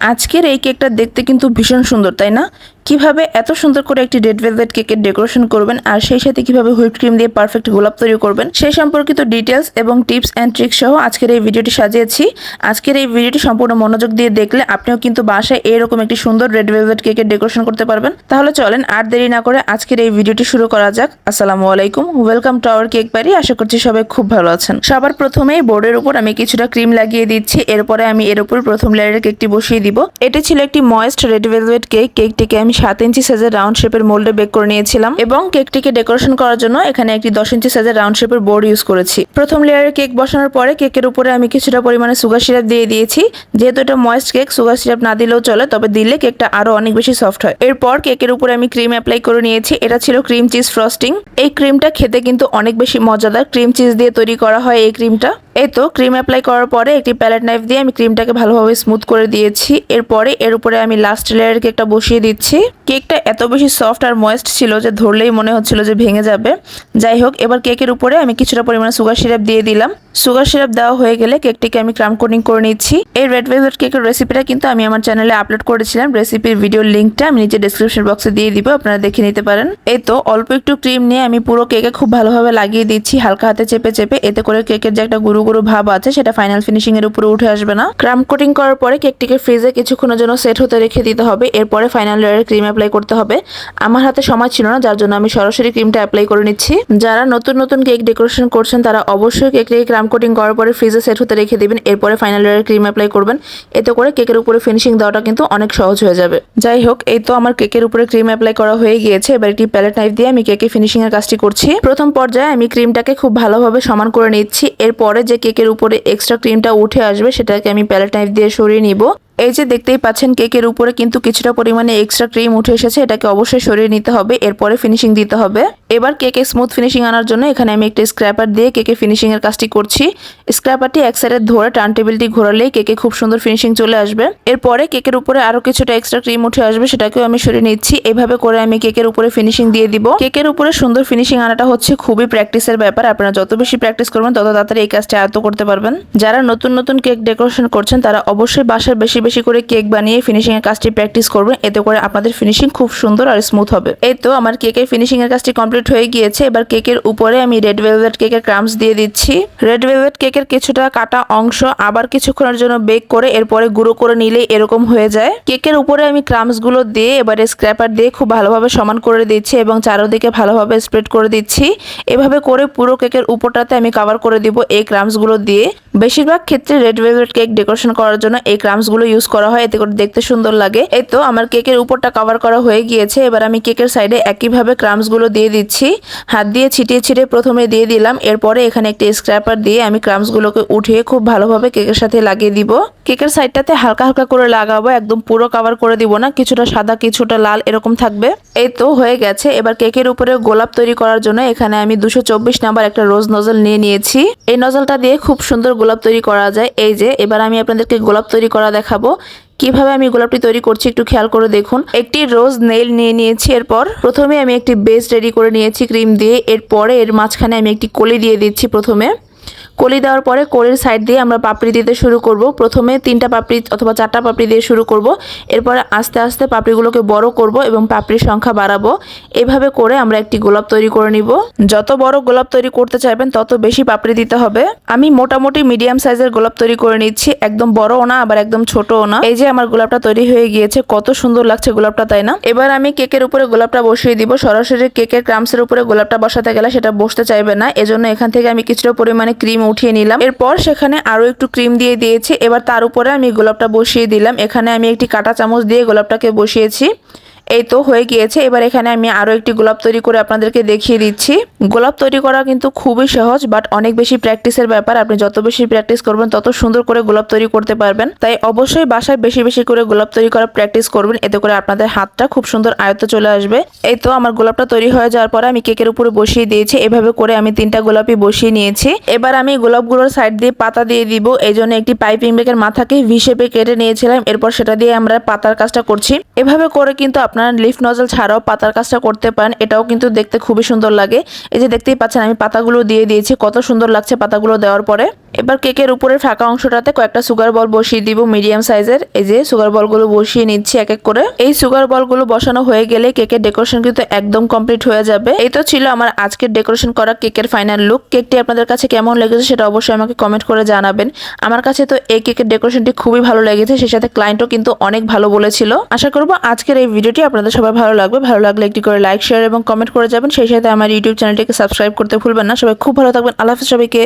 আজকের এই কেকটা দেখতে কিন্তু ভীষণ সুন্দর, তাই না? কীভাবে এত সুন্দর করে একটি রেড ভেলভেট কেকের ডেকোরেশন করবেন আর সেই সাথে কীভাবে হুইপ ক্রিম দিয়ে পারফেক্ট গোলাপ তৈরি করবেন সেই সম্পর্কিত ডিটেলস এবং টিপস অ্যান্ড ট্রিক্স সহ আজকের এই ভিডিওটি সাজিয়েছি। আজকের এই ভিডিওটি সম্পূর্ণ মনোযোগ দিয়ে দেখলে আপনিও কিন্তু বাসায় এরকম একটি সুন্দর রেড ভেলভেট কেকের ডেকোরেশন করতে পারবেন। তাহলে চলেন আর দেরি না করে আজকের এই ভিডিওটি শুরু করা যাক। আসসালামু আলাইকুম, ওয়েলকাম টু আওয়ার কেক বাড়ি, আশা করছি সবাই খুব ভালো আছেন। সবার প্রথমেই বোর্ডের উপর আমি কিছুটা ক্রিম লাগিয়ে দিচ্ছি, এরপরে আমি এর উপর প্রথম লেয়ারের কেকটি বসিয়ে দিব। এটি ছিল একটি ময়েস্ট রেড ভেলভেট কেক। কেকটিকে আমি সাত ইঞ্চি সাইজের রাউন্ড শেপের মোল্ডে বেক করে নিয়েছিলাম এবং কেকটিকে ডেকোরেশন করার জন্য এখানে একটি দশ ইঞ্চি সাইজের রাউন্ড শেপের বোর্ড ইউজ করেছি। প্রথম লেয়ারের কেক বসানোর পরে কেকের উপরে আমি কিছুটা পরিমাণে সুগার সিরাপ দিয়ে দিয়েছি। যেহেতু এটা ময়েস্ট কেক, সুগার সিরাপ না দিলেও চলে, তবে দিলে কেকটা আরও অনেক বেশি সফট হয়। এরপর কেকের উপরে আমি ক্রিম অ্যাপ্লাই করে নিয়েছি। এটা ছিল ক্রিম চিজ ফ্রস্টিং। এই ক্রিমটা খেতে কিন্তু অনেক বেশি মজাদার। ক্রিম চিজ দিয়ে তৈরি করা হয় এই ক্রিমটা। এই তো, ক্রিম অ্যাপ্লাই করার পরে একটি প্যালেট নাইফ দিয়ে আমি ক্রিমটাকে ভালোভাবে স্মুথ করে দিয়েছি। এরপরে এর উপরে আমি লাস্ট লেয়ারের কেকটা বসিয়ে দিচ্ছি। কেকটা এত বেশি সফট আর ময়েস্ট ছিল যে ধরলেই মনে হচ্ছিল যে ভেঙে যাবে। যাই হোক, এবার কেকের উপরে আমি কিছুটা পরিমাণে সুগার সিরাপ দিয়ে দিলাম। সুগার সিরাপ দেওয়া হয়ে গেলে কেকটিকে আমি ক্রাম কোটিং করে নিচ্ছি। এই রেড ভেলভেট কেকের রেসিপিটা কিন্তু আমি আমার চ্যানেলে আপলোড করেছিলাম। রেসিপির ভিডিওর লিঙ্কটা আমি নিচে ডিসক্রিপশন বক্সে দিয়ে দিব, আপনারা দেখে নিতে পারেন। এই তো অল্প একটু ক্রিম নিয়ে আমি পুরো কেকে খুব ভালোভাবে লাগিয়ে দিচ্ছি, হালকা হাতে চেপে চেপে। এতে করে কেকের যে একটা গুরু গুরু ভাব আছে, সেটা ফাইনাল ফিনিশিং এর উপরে উঠে আসবে না। ক্রাম কোটিং করার পরে কেকটিকে ফ্রিজে কিছুক্ষণের জন্য সেট হতে রেখে দিতে হবে, এরপরে ফাইনাল লেয়ারের ক্রিম অ্যাপ্লাই করতে হবে। আমার হাতে সময় ছিল না, যার জন্য আমি সরাসরি ক্রিমটা অ্যাপ্লাই করে নিচ্ছি। যারা নতুন নতুন কেক ডেকোরেশন করছেন, তারা অবশ্যই কেকটিকে ক্রাম কোটিং করার পরে ফ্রিজে সেট হতে রেখে দিবেন, এরপরে ফাইনাল লেয়ারের ক্রিম অ্যাপ্লাই করবেন। এতে করে কেকের উপরে ফিনিশিং দেওয়াটা কিন্তু অনেক সহজ হয়ে যাবে। যাই হোক, এই তো আমার কেকের উপরে ক্রিম অ্যাপ্লাই করা হয়ে গিয়েছে। এবার একটি প্যালেট নাইফ দিয়ে আমি কেকে ফিনিশিং এর কাজটি করছি। প্রথম পর্যায়ে আমি ক্রিমটাকে খুব ভালোভাবে সমান করে নিচ্ছি। এরপরে যে কেকের উপরে এক্সট্রা ক্রিমটা উঠে আসবে, সেটাকে আমি প্যালেট নাইফ দিয়ে সরিয়ে নিব। এই যে দেখতেই পাচ্ছেন কেকের উপরে কিন্তু কিছুটা পরিমাণে এক্সট্রা ক্রিম উঠে এসেছে, এটাকে অবশ্যই সরিয়ে নিতে হবে, এরপরে ফিনিশিং দিতে হবে। এবার কেকে স্মুথ ফিনিশিং আনার জন্য এখানে আমি একটা স্ক্র্যাপার দিয়ে কেকে ফিনিশিং এর কাজটি করছি। স্ক্র্যাপারটি এক সাইডে ধরে টার্ন টেবিলটি ঘোরালেই কেকে খুব সুন্দর ফিনিশিং চলে আসবে। এরপরে কেকের উপরে আরও কিছুটা এক্সট্রা ক্রিম উঠে আসবে, সেটাকেও আমি সরিয়ে নিচ্ছি। এভাবে করে আমি কেকের উপরে ফিনিশিং দিয়ে দিব। কেকের উপরে সুন্দর ফিনিশিং আনাটা হচ্ছে খুবই প্র্যাকটিসের ব্যাপার। আপনারা যত বেশি প্র্যাকটিস করবেন, তত তাড়াতাড়ি এই কাজটা আয়ত্ত করতে পারবেন। যারা নতুন নতুন কেক ডেকোরেশন করছেন, তারা অবশ্যই বাসার বেশি বেশি করে কেক বানিয়ে ফিনিশিং এর কাজটি প্র্যাকটিস করবেন। এতে করে আপনাদের ফিনিশিং খুব সুন্দর আর স্মুথ হবে। এই তো আমার কেকের ফিনিশিং এর কাজটি কমপ্লিট হয়ে গিয়েছে। এবার কেকের উপরে আমি রেড ভেলভেট কেকের ক্রামস দিয়ে দিচ্ছি। রেড ভেলভেট কেকের কিছুটা কাটা অংশ আবার কিছুক্ষণের জন্য বেক করে এরপরে গুঁড়ো করে নিলে এরকম হয়ে যায়। কেকের উপরে আমি ক্রামসগুলো দিয়ে এবারে স্ক্র্যাপার দিয়ে খুব ভালোভাবে সমান করে দিচ্ছি এবং চারোদিকে ভালোভাবে স্প্রেড করে দিচ্ছি। এভাবে করে পুরো কেকের উপরটাতে আমি কভার করে দিব এই ক্রামসগুলো দিয়ে। বেশিরভাগ ক্ষেত্রে রেড ভেলভেট কেক ডেকোরেশন করার জন্য এই ক্রামসগুলো ইউজ করা হয়, এতে করে দেখতে সুন্দর লাগে। এই তো আমার কেকের উপরটা কভার করা হয়ে গিয়েছে। এবার আমি কেকের সাইডে একইভাবে ক্রামসগুলো দিয়ে দিচ্ছি। হাত দিয়ে ছিটিয়ে ছিটিয়ে প্রথমে দিয়ে দিলাম। এরপরে এখানে একটি স্ক্র্যাপার দিয়ে আমি ক্রামস গুলোকে উঠিয়ে খুব ভালোভাবে কেকের সাথে লাগিয়ে দিব। কেকের সাইডটাতে হালকা হালকা করে লাগাবো, একদম পুরো কভার করে দিব না। কিছুটা সাদা, কিছুটা লাল এরকম থাকবে। এই তো হয়ে গেছে। এবার কেকের উপরে গোলাপ তৈরি করার জন্য এখানে আমি দুশো চব্বিশ নাম্বার একটা রোজ নজল নিয়ে নিয়েছি। এই নজলটা দিয়ে খুব সুন্দর গোলাপ তৈরি করা যায়। এই যে, এবার আমি আপনাদেরকে গোলাপ তৈরি করা দেখাবো। কীভাবে আমি গোলাপটি তৈরি করছি একটু খেয়াল করে দেখুন। একটি রোজ নেইল নিয়ে নিয়েছি এরপর। প্রথমে আমি একটি বেস রেডি করে নিয়েছি ক্রিম দিয়ে। এরপরে এর মাঝখানে আমি একটি কলি দিয়ে দিচ্ছি প্রথমে। কলি দেওয়ার পরে কলির সাইড দিয়ে আমরা পাপড়ি দিতে শুরু করব। প্রথমে তিনটা পাপড়ি অথবা চারটা পাপড়ি দিয়ে শুরু করব। এরপরে আস্তে আস্তে পাপড়িগুলোকে বড় করব এবং পাপড়ির সংখ্যা বাড়াবো। এভাবে করে আমরা একটি গোলাপ তৈরি করে নিব। যত বড় গোলাপ তৈরি করতে চাইবেন, তত বেশি পাপড়ি দিতে হবে। আমি মোটামুটি মিডিয়াম সাইজের গোলাপ তৈরি করে নিচ্ছি। একদম বড়ও না, আবার একদম ছোটও না। এই যে আমার গোলাপটা তৈরি হয়ে গিয়েছে, কত সুন্দর লাগছে গোলাপটা, তাই না? এবার আমি কেকের উপরে গোলাপটা বসিয়ে দিব। সরাসরি কেকের ক্রামসের উপরে গোলাপটা বসাতে গেলে সেটা বসতে চাইবে না। এজন্য এখান থেকে আমি কিছুটা পরিমাণে ক্রিম উঠিয়ে নিলাম। এরপর সেখানে আরও একটু ক্রিম দিয়ে দিয়েছি। এবার তার উপরে আমি গোলাপটা বসিয়ে দিলাম। এখানে আমি একটি কাটা চামচ দিয়ে গোলাপটাকে বসিয়েছি। এই তো হয়ে গিয়েছে। এবার এখানে আমি আরও একটি গোলাপ তৈরি করে আপনাদেরকে দেখিয়ে দিচ্ছি। গোলাপ তৈরি করা কিন্তু খুবই সহজ বাট অনেক বেশি প্র্যাকটিসের ব্যাপার। আপনি যত বেশি প্র্যাকটিস করবেন, তত সুন্দর করে গোলাপ তৈরি করতে পারবেন। তাই অবশ্যই বাসায় বেশি বেশি করে গোলাপ তৈরি করা প্র্যাকটিস করবেন। এতে করে আপনাদের হাতটা খুব সুন্দর আয়ত্ত চলে আসবে। এই তো আমার গোলাপটা তৈরি হয়ে যাওয়ার পরে আমি কেকের উপরে বসিয়ে দিয়েছি। এভাবে করে আমি তিনটা গোলাপই বসিয়ে নিয়েছি। এবার আমি গোলাপগুলোর সাইড দিয়ে পাতা দিয়ে দিব। এই জন্য একটি পাইপিং ব্যাগের মাথাকে শেপে কেটে নিয়েছিলাম। এরপর সেটা দিয়ে আমরা পাতার কাজটা করছি। এভাবে করে কিন্তু আপনারা লিফ নজল ছাড়াও পাতার কাজটা করতে পারেন। এটাও কিন্তু দেখতে খুবই সুন্দর লাগে। এই যে দেখতেই পাচ্ছেন, আমি পাতাগুলো দিয়ে দিয়েছি। কত সুন্দর লাগছে পাতাগুলো দেওয়ার পরে। এবার কেকের উপরের ফাঁকা অংশটাতে কয়েকটা সুগার বল বসিয়ে দিব মিডিয়াম সাইজের এই যে সুগার বলগুলো বসিয়ে নিচ্ছি এক এক করে। এই সুগার বলগুলো বসানো হয়ে গেলে কেকের ডেকোরেশন কিন্তু একদম কমপ্লিট হয়ে যাবে। এই তো ছিল আমার আজকের ডেকোরেশন করা কেকের ফাইনাল লুক কেকটি আপনাদের কাছে কেমন লেগেছে সেটা অবশ্যই আমাকে কমেন্ট করে জানাবেন। আমার কাছে তো এই কেকের ডেকোরেশনটি খুবই ভালো লেগেছে, সেই সাথে ক্লায়েন্টও কিন্তু অনেক ভালো বলেছিল। আশা করব আজকের এই ভিডিওটি আপনাদের সবাই ভালো লাগবে। ভালো লাগলে একটি করে লাইক শেয়ার এবং কমেন্ট করে যাবেন। সেই সাথে আমার ইউটিউব চ্যানেলটিকে সাবস্ক্রাইব করতে ভুলবেন না। সবাই খুব ভালো থাকবেন। আল্লাহ হাফিজ সবাইকে।